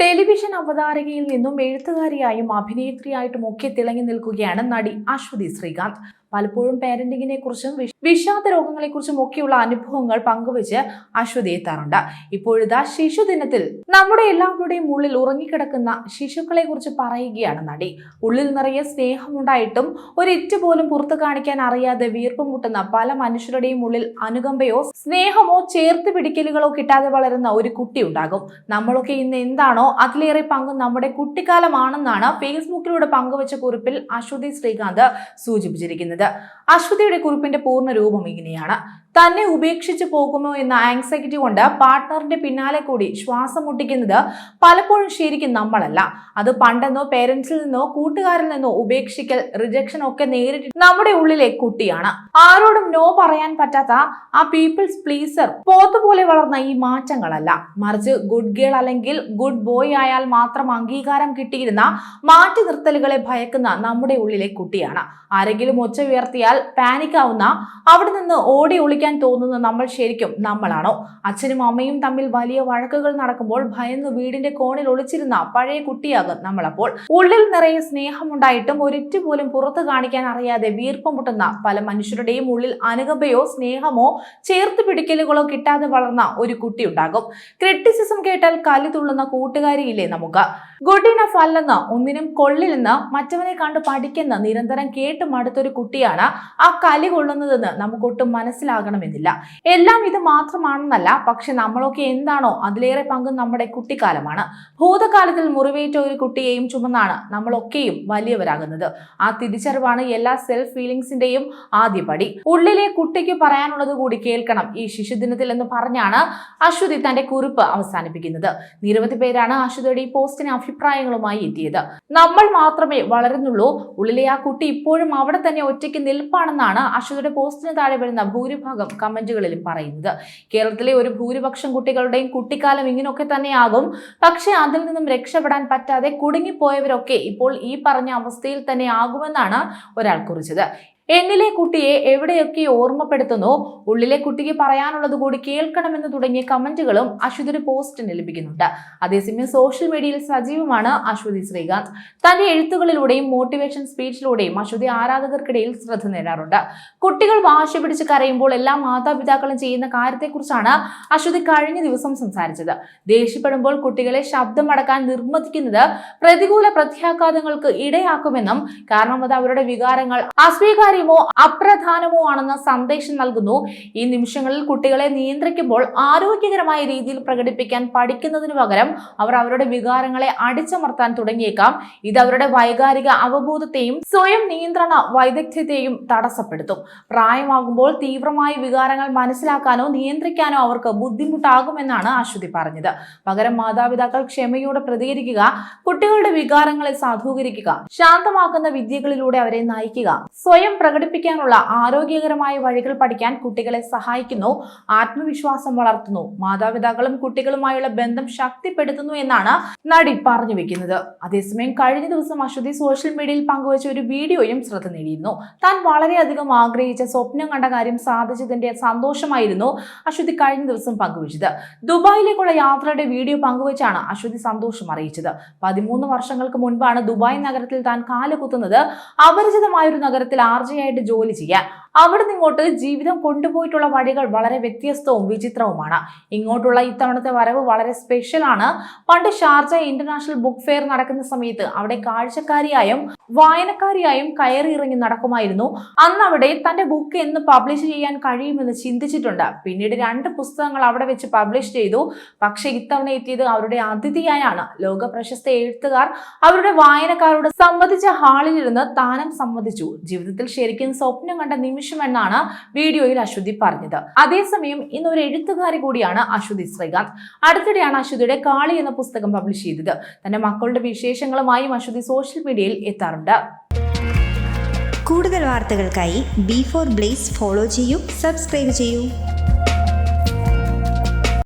Television അവതാരകയിൽ നിന്നും എഴുത്തുകാരിയായും അഭിനേത്രിയായിട്ടും ഒക്കെ തിളങ്ങി നിൽക്കുകയാണ് നടി അശ്വതി ശ്രീകാന്ത്. പലപ്പോഴും പാരന്റിങ്ങിനെ കുറിച്ചും വിഷാദ രോഗങ്ങളെ കുറിച്ചും ഒക്കെയുള്ള അനുഭവങ്ങൾ പങ്കുവച്ച് അശ്വതി എത്താറുണ്ട്. ഇപ്പോഴിതാ ശിശുദിനത്തിൽ നമ്മുടെ എല്ലാവരുടെയും ഉള്ളിൽ ഉറങ്ങിക്കിടക്കുന്ന ശിശുക്കളെ കുറിച്ച് പറയുകയാണ് നടി. ഉള്ളിൽ നിറയെ സ്നേഹമുണ്ടായിട്ടും ഒരിറ്റ് പോലും പുറത്തു കാണിക്കാൻ അറിയാതെ വീർപ്പ് മുട്ടുന്ന പല മനുഷ്യരുടെയും ഉള്ളിൽ അനുകമ്പയോ സ്നേഹമോ ചേർത്ത് പിടിക്കലുകളോ കിട്ടാതെ വളരുന്ന ഒരു കുട്ടി ഉണ്ടാകും. നമ്മളൊക്കെ ഇന്ന് എന്താണോ അതിലേറെ പങ്കും നമ്മുടെ കുട്ടിക്കാലമാണെന്നാണ് ഫേസ്ബുക്കിലൂടെ പങ്കുവച്ച കുറിപ്പിൽ അശ്വതി ശ്രീകാന്ത് സൂചിപ്പിച്ചിരിക്കുന്നത്. അശ്വതിയുടെ കുറിപ്പിന്റെ പൂർണ രൂപം ഇങ്ങനെയാണ്. തന്നെ ഉപേക്ഷിച്ചു പോകുമോ എന്ന ആങ്സൈറ്റി കൊണ്ട് പാർട്ട്ണറിന്റെ പിന്നാലെ കൂടി ശ്വാസം മുട്ടിക്കുന്നത് പലപ്പോഴും ശരിക്കും നമ്മളല്ല. അത് പണ്ടെന്നോ പേരൻസിൽ നിന്നോ കൂട്ടുകാരിൽ നിന്നോ ഉപേക്ഷിക്കൽ റിജക്ഷൻ ഒക്കെ നേരിട്ട് നമ്മുടെ ഉള്ളിലെ കുട്ടിയാണ്. ആരോടും നോ പറയാൻ പറ്റാത്ത ആ പീപ്പിൾസ് പ്ലീസർ പോത്തുപോലെ വളർന്ന ഈ മാറ്റങ്ങളല്ല. മറിച്ച് ഗുഡ് ഗേൾ അല്ലെങ്കിൽ ഗുഡ് ബോയ് ആയാൽ മാത്രം അംഗീകാരം കിട്ടിയിരുന്ന മാറ്റി നിർത്തലുകളെ ഭയക്കുന്ന നമ്മുടെ ഉള്ളിലെ കുട്ടിയാണ്. ആരെങ്കിലും ഒച്ച ഉയർത്തിയാൽ പാനിക്കാവുന്ന അവിടെ നിന്ന് ഓടി ഒളിക്കാൻ തോന്നുന്ന നമ്മൾ ശരിക്കും നമ്മളാണോ? അച്ഛനും അമ്മയും തമ്മിൽ വലിയ വഴക്കുകൾ നടക്കുമ്പോൾ ഭയന്ന് വീടിന്റെ കോണിൽ ഒളിച്ചിരുന്ന പഴയ കുട്ടിയാകും നമ്മളപ്പോൾ. ഉള്ളിൽ നിറയെ സ്നേഹമുണ്ടായിട്ടും ഒരിറ്റു പോലും പുറത്തു കാണിക്കാൻ അറിയാതെ വീർപ്പം മുട്ടുന്ന പല മനുഷ്യരുടെയും ഉള്ളിൽ അനുകമ്പയോ സ്നേഹമോ ചേർത്ത് പിടിക്കലുകളോ കിട്ടാതെ വളർന്ന ഒരു കുട്ടി ഉണ്ടാകും ക്രിറ്റിസിസം കേട്ടാൽ കലി തുള്ളുന്ന കൂട്ടുകാരിയില്ലേ നമുക്ക്? ഗുഡ് ഇനഫ് അല്ലെന്ന് ഒന്നിനും കൊള്ളില്ലെന്ന് മറ്റവനെ കണ്ട് പഠിക്കുന്ന നിരന്തരം കേട്ട് മടുത്തൊരു കുട്ടിയാണ് ആ കലി കൊള്ളുന്നതെന്ന് നമുക്കൊട്ടും മനസ്സിലാകണമെന്നില്ല. എല്ലാം ഇത് മാത്രമാണെന്നല്ല പക്ഷെ നമ്മളൊക്കെ എന്താണോ അതിലേറെ പങ്കും നമ്മുടെ കുട്ടിക്കാലമാണ്. ഭൂതകാലത്തിൽ മുറിവേറ്റ ഒരു കുട്ടിയെയും ചുമന്നാണ് നമ്മളൊക്കെയും വലിയവരാകുന്നത്. ആ തിരിച്ചറിവാണ് എല്ലാ സെൽഫ് ഫീലിങ്സിന്റെയും ആദ്യപടി. ഉള്ളിലെ കുട്ടിക്ക് പറയാനുള്ളത് കൂടി കേൾക്കണം. ഈ ശിശുദിനത്തിൽ എന്ന് പറഞ്ഞാണ് അശ്വതി തന്റെ കുറിപ്പ് അവസാനിപ്പിക്കുന്നത്. നിരവധി പേരാണ് അശ്വതിയുടെ ഈ പോസ്റ്റിന് അഭിപ്രായങ്ങളുമായി എത്തിയത്. നമ്മൾ മാത്രമേ വളരുന്നുള്ളൂ. ഉള്ളിലെ ആ കുട്ടി ഇപ്പോഴും അവിടെ തന്നെ ഒറ്റയ്ക്ക് നിൽപ്പാണെന്നാണ് അശ്വതിയുടെ പോസ്റ്റിന് താഴെ വരുന്ന ഭൂരിഭാഗം കമന്റുകളിലും പറയുന്നത്. കേരളത്തിലെ ഒരു ഭൂരിപക്ഷം കുട്ടികളുടെയും കുട്ടിക്കാലം ഇങ്ങനെയൊക്കെ തന്നെയാകും. പക്ഷേ അതിൽ നിന്നും രക്ഷപ്പെടാൻ പറ്റാതെ കുടുങ്ങിപ്പോയവരൊക്കെ ഇപ്പോൾ ഈ പറഞ്ഞ അവസ്ഥയിൽ തന്നെ ആകുമെന്നാണ് ഒരാൾ കുറിച്ചത്. എന്നിലെ കുട്ടിയെ എവിടെയൊക്കെ ഓർമ്മപ്പെടുത്തുന്നു? ഉള്ളിലെ കുട്ടിക്ക് പറയാനുള്ളത് കൂടി കേൾക്കണമെന്ന് തുടങ്ങിയ കമന്റുകളും അശ്വതിയുടെ പോസ്റ്റിന് ലഭിക്കുന്നുണ്ട്. അതേസമയം സോഷ്യൽ മീഡിയയിൽ സജീവമാണ് അശ്വതി ശ്രീകാന്ത്. തന്റെ എഴുത്തുകളിലൂടെയും മോട്ടിവേഷൻ സ്പീച്ചിലൂടെയും അശ്വതി ആരാധകർക്കിടയിൽ ശ്രദ്ധ നേടാറുണ്ട്. കുട്ടികൾ വാശി പിടിച്ച് കരയുമ്പോൾ എല്ലാ മാതാപിതാക്കളും ചെയ്യുന്ന കാര്യത്തെക്കുറിച്ചാണ് അശ്വതി കഴിഞ്ഞ ദിവസം സംസാരിച്ചത്. ദേഷ്യപ്പെടുമ്പോൾ കുട്ടികളെ ശബ്ദമടക്കാൻ നിർബന്ധിക്കുന്നത് പ്രതികൂല പ്രത്യാഘാതങ്ങൾക്ക് ഇടയാക്കുമെന്നും കാരണം അത് അവരുടെ വികാരങ്ങൾ അസ്വീകാര്യമോ അപ്രധാനമോ ആണെന്ന സന്ദേശം നൽകുന്നു. ഈ നിമിഷങ്ങളിൽ കുട്ടികളെ നിയന്ത്രിക്കുമ്പോൾ ആരോഗ്യകരമായ രീതിയിൽ പ്രകടിപ്പിക്കാൻ പഠിക്കുന്നതിന് പകരം അവർ അവരുടെ വികാരങ്ങളെ അടിച്ചമർത്താൻ തുടങ്ങിയേക്കാം. ഇത് അവരുടെ വൈകാരിക അവബോധത്തെയും സ്വയം നിയന്ത്രണ വൈദഗ്ധ്യത്തെയും തടസ്സപ്പെടുത്തും. പ്രായമാകുമ്പോൾ തീവ്രമായ വികാരങ്ങൾ മനസ്സിലാക്കാനോ നിയന്ത്രിക്കാനോ അവർക്ക് ബുദ്ധിമുട്ടാകുമെന്നാണ് അശ്വതി പറഞ്ഞത്. പകരം മാതാപിതാക്കൾ ക്ഷമയോടെ പ്രതികരിക്കുക കുട്ടികളുടെ വികാരങ്ങളെ സാധൂകരിക്കുക ശാന്തമാക്കുന്ന വിദ്യകളിലൂടെ അവരെ നയിക്കുക സ്വയം പ്രകടിപ്പിക്കാനുള്ള ആരോഗ്യകരമായ വഴികൾ പഠിക്കാൻ കുട്ടികളെ സഹായിക്കുന്നു ആത്മവിശ്വാസം വളർത്തുന്നു മാതാപിതാക്കളും കുട്ടികളുമായുള്ള ബന്ധം ശക്തിപ്പെടുത്തുന്നു എന്നാണ് നടി പറഞ്ഞു വെക്കുന്നത്. അതേസമയം കഴിഞ്ഞ ദിവസം അശ്വതി സോഷ്യൽ മീഡിയയിൽ പങ്കുവച്ച ഒരു വീഡിയോയും ശ്രദ്ധ നേടിയിരുന്നു. താൻ വളരെയധികം ആഗ്രഹിച്ച സ്വപ്നം കണ്ട കാര്യം സാധിച്ചതിന്റെ സന്തോഷമായിരുന്നു അശ്വതി കഴിഞ്ഞ ദിവസം പങ്കുവച്ചത്. ദുബായിലേക്കുള്ള യാത്രയുടെ വീഡിയോ പങ്കുവച്ചാണ് അശ്വതി സന്തോഷം അറിയിച്ചത്. പതിമൂന്ന് വർഷങ്ങൾക്ക് മുൻപാണ് ദുബായ് നഗരത്തിൽ താൻ കാലുകുത്തുന്നത്. അപരിചിതമായ ഒരു നഗരത്തിൽ ആർജയായിട്ട് ജോലി ചെയ്യാൻ അവിടെ നിന്നിങ്ങോട്ട് ജീവിതം കൊണ്ടുപോയിട്ടുള്ള വഴികൾ വളരെ വ്യത്യസ്തവും വിചിത്രവുമാണ്. ഇങ്ങോട്ടുള്ള ഇത്തവണത്തെ വരവ് വളരെ സ്പെഷ്യലാണ് പണ്ട് ഷാർജ ഇന്റർനാഷണൽ ബുക്ക് ഫെയർ നടക്കുന്ന സമയത്ത് അവിടെ കാഴ്ചക്കാരിയായും വായനക്കാരിയായും കയറി ഇറങ്ങി നടക്കുമായിരുന്നു. അന്ന് അവിടെ തന്റെ ബുക്ക് എന്ന് പബ്ലിഷ് ചെയ്യാൻ കഴിയുമെന്ന് ചിന്തിച്ചിട്ടുണ്ട്. പിന്നീട് രണ്ട് പുസ്തകങ്ങൾ അവിടെ വെച്ച് പബ്ലിഷ് ചെയ്തു. പക്ഷേ ഇത്തവണ എത്തിയത് അവരുടെ അതിഥിയായാണ്. ലോക പ്രശസ്ത എഴുത്തുകാർ അവരുടെ വായനക്കാരോട് സംബന്ധിച്ച ഹാളിലിരുന്ന് താനം സമ്മതിച്ചു ജീവിതത്തിൽ ശരിക്കും സ്വപ്നം കണ്ട നിമിഷമെന്നാണ് വീഡിയോയിൽ അശ്വതി പറഞ്ഞത്. അതേസമയം ഇന്ന് ഒരു എഴുത്തുകാരി കൂടിയാണ് അശ്വതി ശ്രീകാന്ത്. അടുത്തിടെയാണ് അശ്വതിയുടെ കാളി എന്ന പുസ്തകം പബ്ലിഷ് ചെയ്തത്. തന്റെ മക്കളുടെ വിശേഷങ്ങളുമായും അശ്വതി സോഷ്യൽ മീഡിയയിൽ എത്താറുണ്ട്. കൂടുതൽ വാർത്തകൾക്കായി ബി ഫോർ ബ്ലേസ് ഫോളോ ചെയ്യൂ സബ്സ്ക്രൈബ് ചെയ്യൂ.